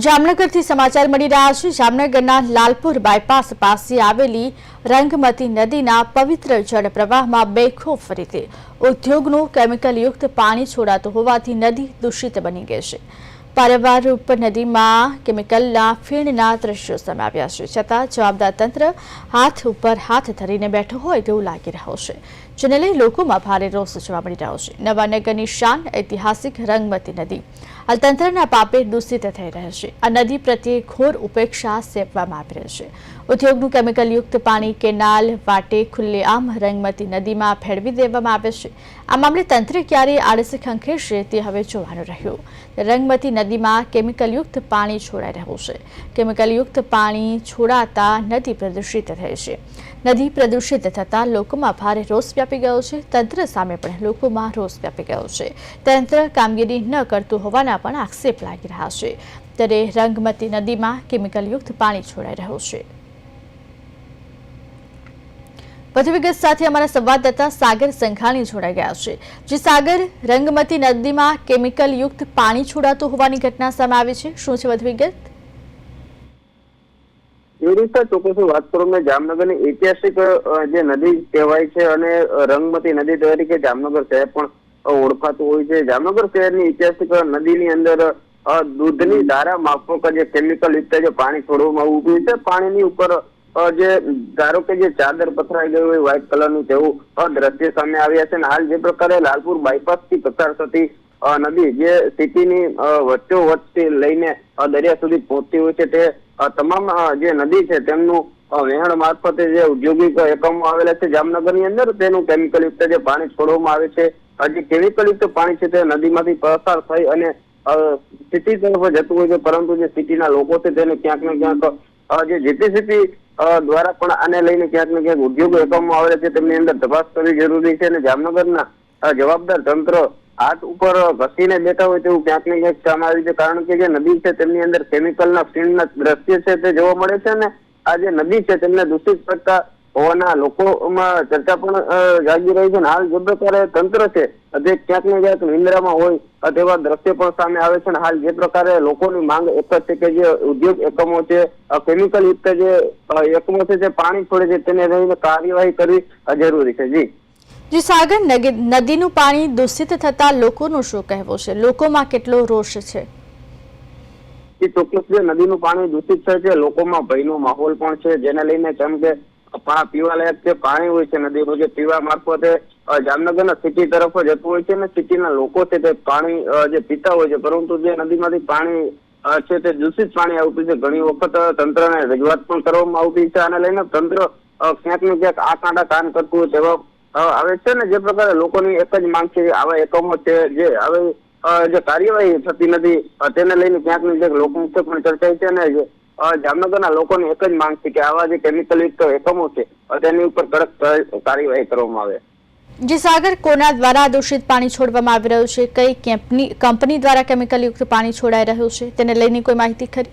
જામનગરથી સમાચાર મળી રહ્યા છે. જામનગરના લાલપુર બાયપાસ પાસે આવેલી રંગમતી નદીના પવિત્ર જળ પ્રવાહમાં બેખોફ રીતે ઉદ્યોગનું કેમિકલયુક્ત પાણી છોડાતું હોવાથી નદી દૂષિત બની ગઈ છે. પારવાર ઉપર નદીમાં કેમિકલના ફીણના દ્રશ્યો સામે આવ્યા છે. છતાં જવાબદાર તંત્ર હાથ ઉપર હાથ ધરીને બેઠો હોય તેવું લાગી રહ્યો છે. જેને લઈ લોકોમાં ભારે રોષ જોવા મળી રહ્યો છે. નવાનગરની શાન ઐતિહાસિક રંગમતી નદી. હાલ તંત્રના પાપે દૂષિત થઈ રહ્યા છે. આ નદી પ્રત્યે ઘોર ઉપેક્ષા સેવવામાં આવી રહી છે. ઉદ્યોગનું કેમિકલયુક્ત પાણી, કેનાલ, વાટે ખુલ્લેઆમ રંગમતી નદીમાં ફેરવી દેવામાં આવે છે. આ મામલે તંત્રે ક્યારે આળસ ખંખેરશે તે હવે જોવાનું રહ્યું. રંગમતી નદીમાં કેમિકલયુક્ત પાણી છોડાઈ રહ્યું છે. કેમિકલયુક્ત પાણી છોડાતા નદી પ્રદૂષિત થઈ છે. નદી પ્રદૂષિત થતાં લોકોમાં ભારે રોષ વ્યાપી ગયો છે. તંત્ર સામે પણ લોકોમાં રોષ વ્યાપી ગયો છે. તંત્ર કામગીરી ન કરતું હોવાના પણ આક્ષેપ લાગી રહ્યા છે. ત્યારે રંગમતી નદીમાં કેમિકલયુક્ત પાણી છોડાઈ રહ્યું છે. વધુ વિગત સાથે અમારા સંવાદદાતા સાગર સંઘાણી જોડાઈ ગયા છે. જે સાગર, રંગમતી નદીમાં કેમિકલયુક્ત પાણી છોડાતું હોવાની ઘટના સામે આવી છે. શું છે વધુ વિગત ચોક્કસ વાત કરું મેં જામનગરની ઐતિહાસિક જે નદી કહેવાય છે અને રંગમતી નદી તરીકે જામનગર શહેર પણ ઓળખાતું હોય છે. જામનગર શહેરની ઐતિહાસિક નદીની અંદર દૂધની ધારા માફક જે કેમિકલ યુક્ત જે પાણી છોડવામાં આવતું હોય છે. પાણીની ઉપર જે ધારો કે જે ચાદર પથરાઈ ગયું હોય વ્હાઇટ કલરનું તેવું અ, દ્રશ્ય સામે આવ્યા છે. અને હાલ જે પ્રકારે લાલપુર બાયપાસથી પસાર થતી નદી જે સિટીની વચ્ચોવચ્ચથી લઈને દરિયા સુધી પહોંચતી હોય છે તે તમામ જે નદી છે તેમનું વહેણ મારફતે જે ઔદ્યોગિક એકમો આવેલા છે, જામનગરની અંદર, તેનું કેમિકલ જે પાણી છોડવામાં આવે છે જે કેમિકલ યુક્ત પાણી છે, તે નદીમાંથી પસાર થઈ અને સિટી તરફ જતું હોય છે, પરંતુ જે સિટીના લોકો છે, તેને ક્યાંક ને ક્યાંક જે જીપીસીપી દ્વારા પણ આને લઈને ક્યાંક ને ક્યાંક ઉદ્યોગ એકમો આવેલા છે, તેમની અંદર તપાસ કરવી જરૂરી છે અને જામનગરના જવાબદાર તંત્ર હાથ ઉપર ઘસીને બેઠા હોય તેવું ક્યાંક ને ક્યાંક સામે આવ્યું છે, કારણ કે જે નદી છે, તેમની અંદર કેમિકલના ફીણના દ્રશ્ય છે, તે જોવા મળે છે અને આ જે નદી છે તેમને દૂષિત કરતા હોવાના લોકોમાં ચર્ચા પણ જાગી રહી છે અને હાલ જે પ્રકારે તંત્ર છે તે ક્યાંક ને ક્યાંક નિંદ્રામાં હોય તેવા દ્રશ્ય પણ સામે આવે છે અને હાલ જે પ્રકારે લોકોની માંગ એક જ છે કે જે ઉદ્યોગ એકમો છે કેમિકલ યુક્ત જે એકમો છે જે પાણી છોડે છે તેને લઈને કાર્યવાહી કરવી જરૂરી છે. જી. જે સાગર નદીનું પાણી દૂષિત થતા લોકોનું શું કહેવું છે? લોકોમાં કેટલો રોષ છે? એ ચોક્કસ જે નદીનું પાણી દૂષિત છે લોકોમાં ભયનો માહોલ પણ છે, જેને લઈને કેમ કે પીવાલાયક જે પાણી હોય છે નદીનું, જે પીવા મારફતે જામનગરના સિટી તરફ જતું હોય છે અને સિટીના લોકો છે તે પાણી જે પીતા હોય છે, પરંતુ જે નદીમાંથી પાણી છે તે દૂષિત પાણી આવતું છે. ઘણી વખત તંત્રને રજૂઆત પણ કરવામાં આવતી છે. આને લઈને તંત્ર ક્યાંક ને ક્યાંક આ કાંડા કાન કરતું હોય તેવા આવે છે ને, જે પ્રકારે લોકોની એક જ માંગ છે કે આવા એકમો છે જે હવે જે કાર્યવાહી થતી નથી તેને લઈને ક્યાંક ને ક્યાંક લોકો મુખ્ય પણ ચર્ચાય છે અને જામનગરના લોકોની એક જ માંગ છે કે આવા જે કેમિકલ યુક્ત એકમો છે તેની ઉપર કડક કાર્યવાહી કરવામાં આવે. જે સાગર કોના દ્વારા દૂષિત પાણી છોડવામાં આવી રહ્યું છે? કઈ કંપની કંપની દ્વારા કેમિકલયુક્ત પાણી છોડાઈ રહ્યું છે? તેને લઈને કોઈ માહિતી ખરી?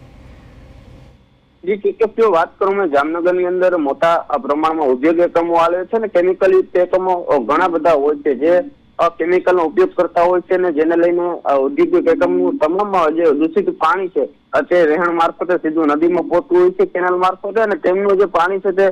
જે ચોક્કસ જો વાત કરું મેં જામનગરની અંદર મોટા પ્રમાણમાં ઉદ્યોગ એકમો આવે છે ને કેમિકલ યુક્ત એકમો ઘણા બધા હોય છે જે કેમિકલ નો ઉપયોગ કરતા હોય છે ને જેને લઈને ઔદ્યોગિક એકમનું તમામ જે દૂષિત પાણી છે તે રહેણ મારફતે સીધું નદીમાં પહોંચતું હોય છે, કેનાલ મારફતે, અને તેમનું જે પાણી છે તે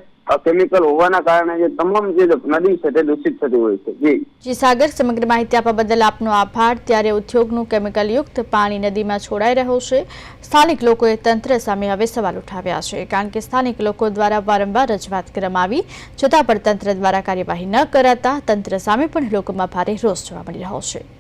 કેમિકલ હોવાના કારણે જે તમામ જે નદી છે તે દૂષિત થતી હોય છે. જી. જી, સાગર, સમગ્ર માહિતી આપવા બદલ આપનો આભાર. ત્યારે ઉદ્યોગનું કેમિકલયુક્ત પાણી નદીમાં છોડાઈ રહ્યું છે. સ્થાનિક લોકોએ તંત્ર સામે હવે સવાલ ઉઠાવ્યા છે, કારણ કે સ્થાનિક લોકો દ્વારા વારંવાર રજૂઆત કરવામાં આવી. છતાં પણ તંત્ર દ્વારા કાર્યવાહી ન કરાતા તંત્ર સામે પણ લોકોમાં ભારે રોષ જોવા મળી રહ્યો છે.